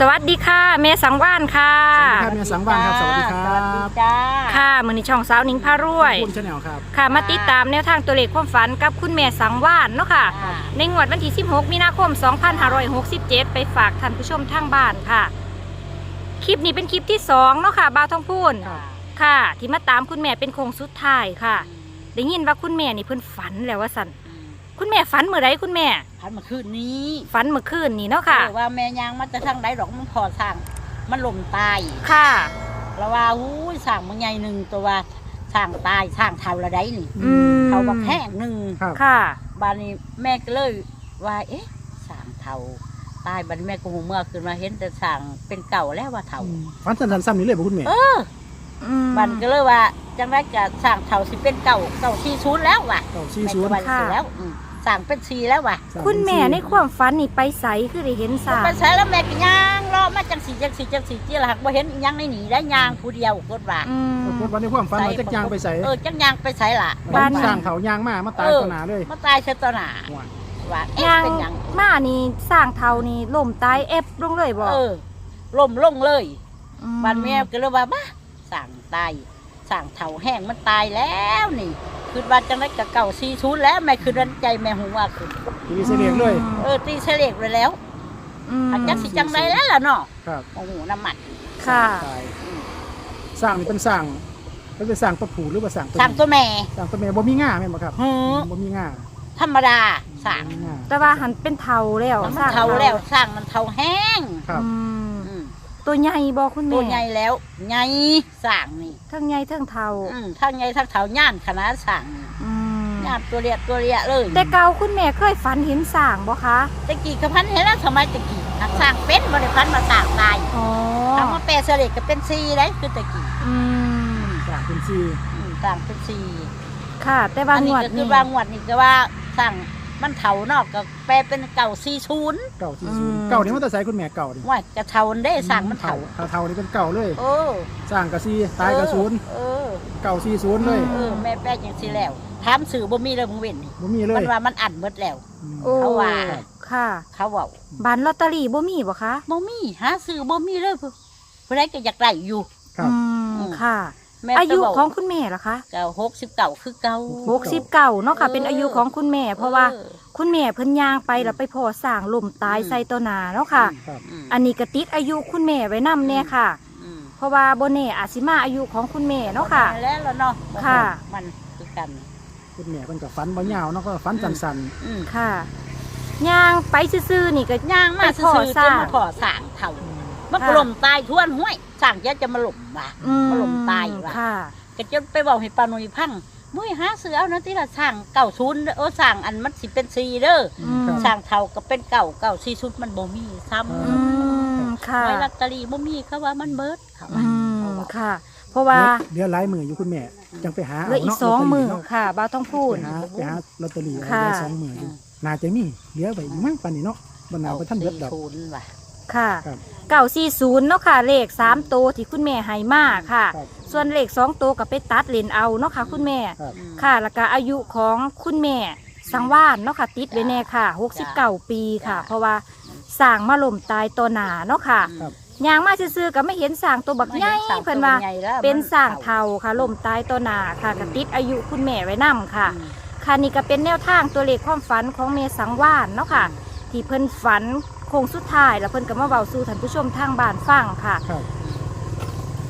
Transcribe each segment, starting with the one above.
สวัสดีค่ะแม่สังว่านค่ะ สวัสดีครับเมียสังวานครับ สวัสดีครัสวัสดีบจ้า ค่ะมือนี้ช่องสาวหนิงพารวย คุณชาแนลครับ ค่ะมาติดตามแนวทางตัวเลขความฝันกับคุณแม่สังว่านเนาะค่ะอ่าในงวดวันที่ 16 มีนาคม 2567 ไปฝากท่านผู้ชมทางบ้านค่ะ คลิปนี้เป็นคลิปที่ 2 เนาะค่ะบาวทองพูนครับ ค่ะ ที่มาตามคุณแม่เป็นโคงสุดท้ายค่ะ ได้ยินว่าคุณแม่นี่เพิ่นฝันแล้วว่าสัน คุณแม่ฝันเมื่อไรคุณแม่พันเมื่อคืนนี้ฝันเมื่อคืนนี่เนาะค่ะ เออว่าแม่ยางมันจะทางใดดอกมันพอสร้างมันล่มตายค่ะ แล้วว่าหูยสร้างมันใหญ่หนึ่งตัวว่าสร้างตายสร้างเท่าละไดนี่อืมเท่าบักแห้งหนึ่งครับ ค่ะบานนี้แม่ก็เลยว่าเอ๊ะสร้างเท่าตายบัดนี้แม่ก็หูเมื่อคืนมาเห็นแต่สร้างเป็นเก่าแล้วว่าเท่า ฟันสันสันซ้ำนี่เลยบ่คุณแม่ เอออืม บันก็เลยว่าจังไรก็สร้างเท่าสิเป็นเก่าเก่าที่ชุนย์แล้วว่ะเก้าสี่แม่ศูนก็ย์ว่าสิแล้วอืม สร้างเป็นสีแล้วว่ะคุณแม่ในความฝันนี่ไปใสคือได้เห็นสาไปงใช้แล้วแม่ก็ย่างรอมาจังสีจังสีจังสีที่ละหักบ่เห็นอิหยังในหนีได้ย่างผู้เดียวกดว่าอืมปรากฏวันนี้ความฝันว่าจักยางไปใส่เออจังย่างไปใส่ละบ้าน สร้างเขายางมามาตายต่อหน้าเลย มาตายเชตอหนาว้ายว่าเอ๊ะยางเป็นหยังมานี่สร้างเทานี่ล่มตายเอฟลงเลยบ่เออล่มลงเลยมบ้านแม่ก็เลยว่าบ้าสั่งตายสั่งเถาแห้งมันตายแล้วนี่ คือบ้านจังไรกับเก่าซีชูนแล้วแม่คือรันใจแม่หูว่าคือทีวีเสียเลียงเลยเออตีเฉลกเลยแล้วอืมอันจักสิจังไรแล้วล่ะเนาะครับโอ้โหน้ำมันค่ะตายสร้างนี่เป็นสร้างเป็นเป็นสร้างตัวผู้หรือว่าสร้างตัวสั่งตัวแม่สร้างตัวแม่บ่มีง่าแม่นบ่ครับหือบ่มีง่าธรรมดาสั่งบ่มีง่าแต่ว่าหันเป็นเทาแล้วมันสร้างเทาแล้วสร้างมันเทาแห้งครับอืมอืม ตัวใหญ่บ่คุณตัวแม่ใหญ่แล้วใหญ่สร้างนี่ทั้งใหญ่ทั้งเทาอืมทั้งใหญ่ทั้งเทาย่านขนาดสร้างนี่อืมย่านตัวเรียตัวเรียเลยแต่เก่าคุณแม่เคยฝันเห็นสร้างบ่คะตะกี้กับพันเห็นแล้วสมัยตะกี้หักสร้างเป็นบริพันธ์มาสร้างตายอ๋อทำมาแปลเสด็จก็เป็นซีได้คือตะกี้อืมสร้างเป็นสี่อืมสร้างเป็นซีค่ะ แต่ว่าอันงนี้วดก็คืนี้อบางวันนี่ก็ว่าสร้าง มันเถานอกก็แปลเป็นเก่าซีชูนย์เก้าสี่ศูนย์เก้านี่มันจะใส่คุณแม่เก่านี่ว่ากระเทาได้สร้างมันเถาเท่าเท่านี่เป็นเก่าเลยโอ้สร้างกะสี่ตายกะศูนย์เออเก่าสี่ศูนย์เลยเออแม่แป้จังสิแล้วถามสื่อบ่มีเลยมึงเว้นนี่บ่มีเลมัยนว่ามันอัดหมดแล้ว อืม โอ้เขาว่า ค่ะ เขาเว้าบันลอตเตอรี่บ่มีบ่คะบ่มีหาสื่อบ่มีเลยผู้ผู้ใดก็อยากได้อยู่ ครับ อืมอืมค่ะ แม่อายุก็บกของคุณแม่ล่ะคะเก่าหกสิบเก่าคือเก่าหกสิบเก้าเนาะค่ะเออเป็นอายุของคุณแม่ เพราะว่าออคุณแม่เพิ่นย่างไปแล้วไปพอสร้างล่มตายอืมใส่ต้นนาเนาะค่ะครับอืมอันนี้กระติดอายุคุณแม่ไว้นำแน่ค่ะอืมเพราะว่าโบเน่อาจสิมาอายุของคุณแม่เนาะค่ะ แล้วล่ะเนาะค่ะ มันคือกัน คุณแม่เพิ่นก็ฝันบ่ยาวเนาะก็ฝันสั้นอืมค่ะย่างไปซื่อๆนี่ก็ย่างมาไปซื้ขออๆสร้างจะมาขอสร้างเท่าๆ มันค่ะก็ล่มตายทวนห้วยสร้างจะจะมาล่มว่ะอืมมาล่มตายว่ะค่ะ ก็จะไปบอกให้ปานุยพังมุ้ยหาเสือเอานะที่ละสร้างเก่าชุนเด้อโอ้สร้างอันมันสิเป็นซีเด้ออืมสร้างเท่าก็เป็นเก่าเก่าซีชุดมันบ่มีซ้อืมำค่ะไว้ลอตเตอรี่บ่มีเขาว่ามันเบิดเขาอืว่าเขามว่า ค่ะ เพราะว่าเดี๋ยวหลายมืออยู่คุณแม่จังไปหาเหลืออีกเนาะสองลตเตมือเนาะค่ะบ้าวต้องพูด ไปหาไปหาลอตเตอรี่เอาค่ะ ได้สองมืออยู่น่าจะมีเหลือไว้อีกมั้งปานนี้เนาะบ่น่าไปท่านเบิดดอก ศูนย์ว่ะ ค่ะครับ เก่าสี่ศูนย์เนาะค่ะเลขสามตัวที่คุณแม่ให้มาค่ะ ครับส่วนเลขสองตัวก็ไปตัดเลนเอาเนาะค่ะคุณแม่ ครับอืมค่ะแล้วก็อายุของคุณแม่สังว่านเนาะค่ะติดไว้แน่ค่ะหกสิบเก้าปีค่ะ จ้ะ เพราะว่าสร้างมาล่มตายตัวหนาเนาะค่ะครับ ยางมาซื่อๆก็ไม่เห็นสร้างตัวบักใหญ่เพิ่นว่าเป็นสร้างเทาค่ะล่มตายตัวหนาค่ะก็ติดอายุคุณแม่ไว้นํค่ะอืมค่ะนี่ก็เป็นแนวทางตัวเลขความฝันของเมสังว่านเนาะค่ะ ที่เพิ่นฝันโค้งสุดท้าย แล้วเพิ่นก็มาเบาสู่ท่านผู้ชมทางบ้านฟังค่ะ ครับ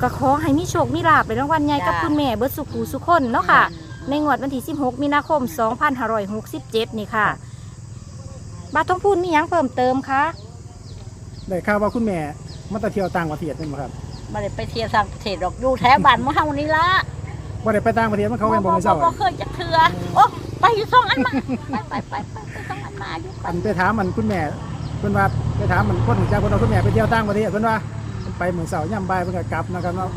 ก็ขอให้มีโชคมีลาภในรางวัลใหญ่กับคุณแม่เบิดสุขหูสุขคนเนาะค่ะ ในงวดวันที่ 16 มีนาคม 2567 นี่ค่ะบาทองพูนมีหยังเพิ่มเติมคะได้ข่าวว่าคุณแม่มาแต่เที่ยวต่างประเทศเป็นบ่ครับมาได้ไปเที่ยวต่างประเทศดอกอยู่แถวบ้านมื้อเฮานี่ละบ่ได้ไปต่างประเทศมันเขาเป็นบ่ให้เศร้าบ่เคยจะเถือโอ้ไปอยู่สองอันมาไปไปไปไปไปสองอันมาอยู่ไปอันไปถามมันคุณแม่ เพิ่นว่าไปถามมันคนของเจ้าคนเอาคุณแม่ไปเที่ยวต่างประเทศเพิ่นว่าเพิ่นไปมื้อเสาร์ย่ำบ่ายเพิ่นก็กลับนะครับเนาะ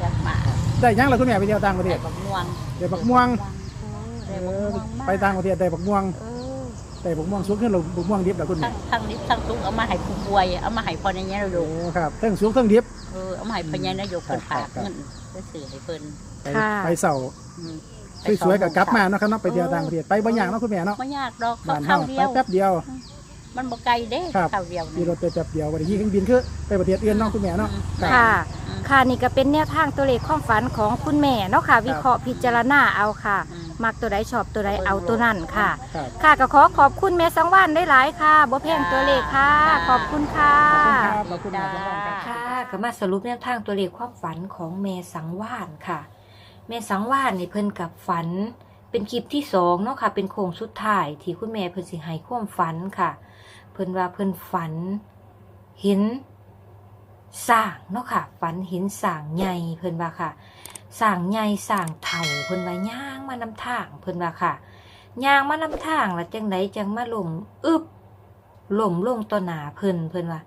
อยากมาได้หยังล่ะคุณแม่ไปเที่ยวต่างประเทแต่ศบักม่วงได้บักม่วงได้เอบักอม่วงมไปต่างประเทศได้บักม่วงเออได้บักม่วงสุกขึ้นหรือบักม่วงดิบล่ะคุณทั้แม่งทั้งนิดทั้งทุกเอามาให้ผู้ป่วยเอามาให้พ่อในนี้เราโอ้ดูครับเทั้งสุกเทั้งดิบ เออเอามาให้พ่อในนายกเพิ่นครัฝาบกครับ เงินไปซื้อให้เพิ่นไปค่ะ ไปเสาร์อืมสวยๆก็กลับมาเนาะครับเนาะไปเที่ยวต่างประเทศไปบ่ยากเนาะคุณแม่เนาะไม่ยากดอกบ้านเข้าเฮาเดีไปยวแป๊บเดียว มันบ่ไกลเด้ครับเท่าเดียวมีนี่รถไปแป๊บเดียววันนี้เครื่องบินคือไปประเทศอื่นเนาะคุณแม่เนาะรับ ค่ะ อืมค่ะนี่ก็เป็นแนวทางตัวเลขความฝันของคุณแม่เนาะค่ะ วิเคราะห์พิจารณาเอาค่ะ อืม มักตัวใดชอบตัวใดเอาตัวนั่นค่ะ ครับ ค่ะก็ขอขอบคุณแม่สังวานได้หลายๆค่ะบ่แพงตัวเลขค่ะ ขอบคุณค่ะ ขอบคุณครับขอบคุณแม่สังวานครับ ค่ะก็มาสรุปแนวทางตัวเลขความฝันของแม่สังวานค่ะแม่สังวานนี่เพิ่นกับฝัน เป็นคลิปที่สองเนาะค่ะ เป็นโค้งสุดท้ายที่คุณแม่เพิ่นสิให้ความฝันค่ะ เพิ่นว่าเพิ่นฝัน เห็นสร้างเนาะค่ะ ฝันเห็นสร้างใหญ่เพิ่นว่าค่ะสร้างใหญ่สร้างเถ่าเพิ่นว่าย่างมานำทางเพิ่นว่าค่ะย่างมานำทางแล้วจังไดจังมาลมอึบล่มลงต่อหนาเพิ่นเพิ่นว่า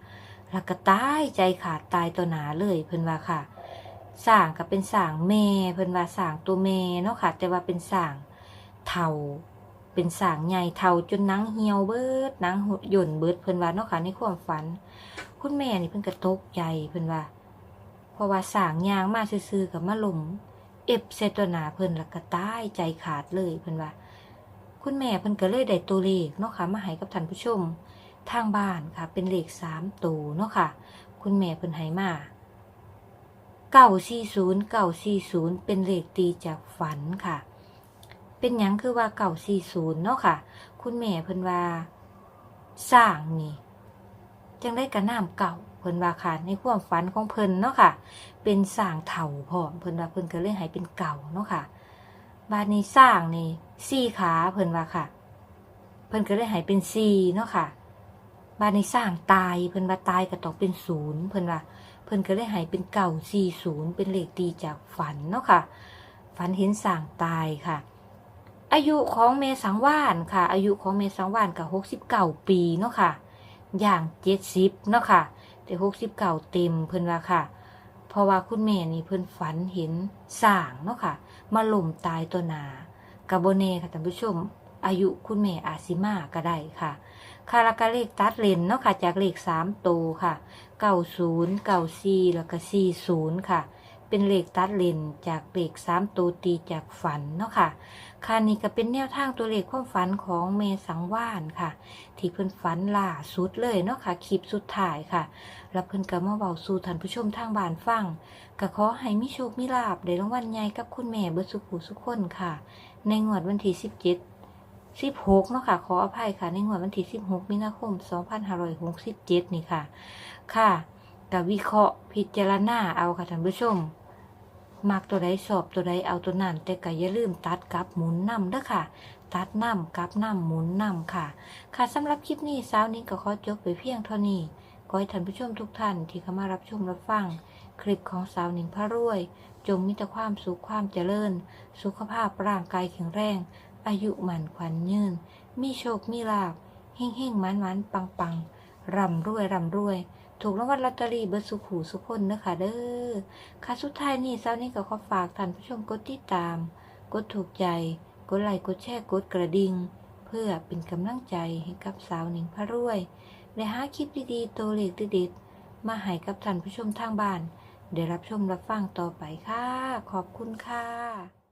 แล้วก็ตายใจขาดตายต่อหนาเลยเพิ่นว่าค่ะสร้างก็เป็นสร้างแม่เพิ่นว่าสร้างตัวแม่เนาะค่ะ แต่ว่าเป็นสร้าง เทาเป็นสางใหญ่เทาจนนังเหี่ยวเบิดนังหย่นเบิดเพิ่นว่าเนาะค่ะในความฝัน คุณแม่นี่เพิ่นก็ตกใจเพิ่นว่า เพราะว่าสางยางมาซื่อๆกับมาลมเอฟเซตัวหนาเพิ่นแล้วก็ตายใจขาดเลยเพิ่นว่า คุณแม่เพิ่นก็เลยได้ตัวเลขเนาะค่ะมาให้กับท่านผู้ชมทางบ้านค่ะ เป็นเลขสามตัวเนาะค่ะ คุณแม่เพิ่นให้มาเก้าสี่ศูนย์เก้าสี่ศูนย์เป็นเลขตีจากฝันค่ะ เป็นหยังคือว่าเก้าสี่ศูนย์เนาะค่ะ คุณแม่เพิ่นว่าสร้างนี่ จังได้กระน้ำเก่าเพิ่นว่าค่ะในความฝันของเพิ่นเนาะค่ะ เป็นสร้างเถ่าพร้อมเพิ่นว่าเพิ่นก็เลยให้เป็นเก่าเนาะค่ะบาดนี้สร้างนี่สี่ขาเพิ่นว่าค่ะ เพิ่นก็เลยให้เป็นสี่เนาะค่ะบานในสร้างตายเพิ่นว่าตายก็ต้องเป็นศูนย์เพิ่นว่าเพิ่นก็เลยให้เป็นเก่าสี่ศูนย์เป็นเลขตีจากฝันเนาะค่ะ ฝันเห็นสร้างตายค่ะ อายุของเมสังวานค่ะ อายุของเมสังวานกับหกสิบเก้าปีเนาะค่ะ อย่างเจ็ดสิบเนาะค่ะ แต่หกสิบเก้าเต็มเพิ่นว่าค่ะ เพราะว่าคุณแม่นี่เพิ่นฝันเห็นสร้างเนาะค่ะ มาล่มตายตัวนากับโบเน่ค่ะท่านผู้ชม อายุคุณแม่อาจสิมาก็ได้ค่ะค่ะแล้วก็เลขตัดเลนเนาะค่ะ จากเลขสามโตค่ะเก้าศูนย์เก้าสี่แล้วก็สี่ศูนย์ค่ะ เป็นเลขตัดเลนจากเลขสามตัวตีจากฝันเนาะค่ะค่ะนี่ก็เป็นแนวทางตัวเลขความฝันของเมสังวานค่ะ ที่เพิ่นฝันล่าสุดเลยเนาะค่ะคลิปสุดท้ายค่ะแล้วเพิ่นก็มาเว้าสู่ท่านผู้ชมทางบ้านฟังก็ขอให้มีโชคมีลาภได้รางวัลใหญ่กับคุณแม่เบิดสุขูสุขคนค่ะ ในงวดวันที่17 16เนาะค่ะขออภัยค่ะ ในงวดวันที่16มีนาคม2567นี่ค่ะ ค่ะ กับวิเคราะห์พิจารณาเอาค่ะท่านผู้ชม มักตัวใดสอบตัวใดเอาตัวนั้น แต่ก็อย่าลืมตัดกลับหมุนนำเด้อค่ะ ตัดนำกลับนำหมุนนำค่ะ ค่ะสำหรับคลิปนี้สาวนี้ก็ขอจบไปเพียงเท่านี้ขอให้ท่านผู้ชมทุกท่านที่เข้ามารับชมรับฟัง คลิปของสาวหนิงพระรวย จงมีแต่ความสุขความเจริญ สุขภาพร่างกายแข็งแรง อายุหมันขวัญยืน มีโชคมีลาบเฮ่งเฮ่งมันมันปังปังร่ำรวยร่ำรวย ถูกรางวัลลอตเตอรี่เบอร์สุขหูสุขคนเด้อค่ะเด้อค่ะสุดท้ายนี้เช้านี้ก็ขอฝากท่านผู้ชมกดติดตาม กดถูกใจ กดไลค์กดแชร์กดกระดิ่งเพื่อเป็นกำลังใจให้กับสาวหนิงพระรวยและหาคลิปดีๆตัวเลขเด็ดๆมาให้กับท่านผู้ชมทางบ้าน ได้รับชมรับฟังต่อไปค่ะ ขอบคุณค่ะ